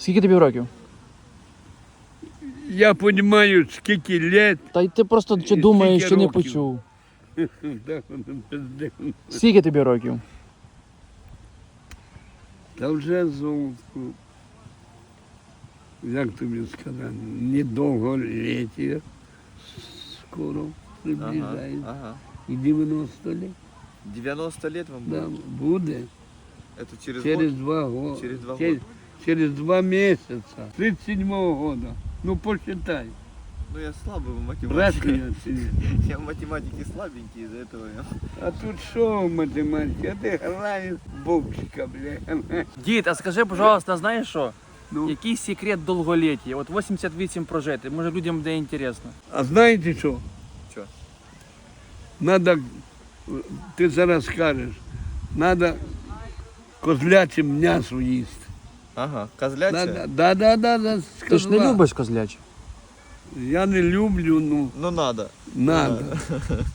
Скільки тобі років? Я розумію, скільки лет. Та й ти просто чи І думаєш, скільки що не років? почув. Так, воно пизде. Скільки тобі років? Та вже золотку. Як тобі сказати, недовголіття скоро приближається. ага. І 90 лет. 90 лет вам Да, было? буде. Это через, Через год? два года. Через два через, года. через два месяца. 37 года. Ну, посчитай. Ну я слабый в Брат математике. меня сидит. Я в математике слабенький, из-за этого я... А тут що в математиці? А ти граєш в бобчика, бля. Дід, а скажи, пожалуйста, знаєш що? Ну, Який секрет довголіття? От 88 прожити, може людям буде інтересно. а знаєте що? Що? Надо, ти зараз скажеш, надо козляче м'ясо їсти. Ага, Да, козлячая? да, да, да, да, да, Ти ж не козла. любиш козляче? Я не люблю, ну, Ну надо. надо.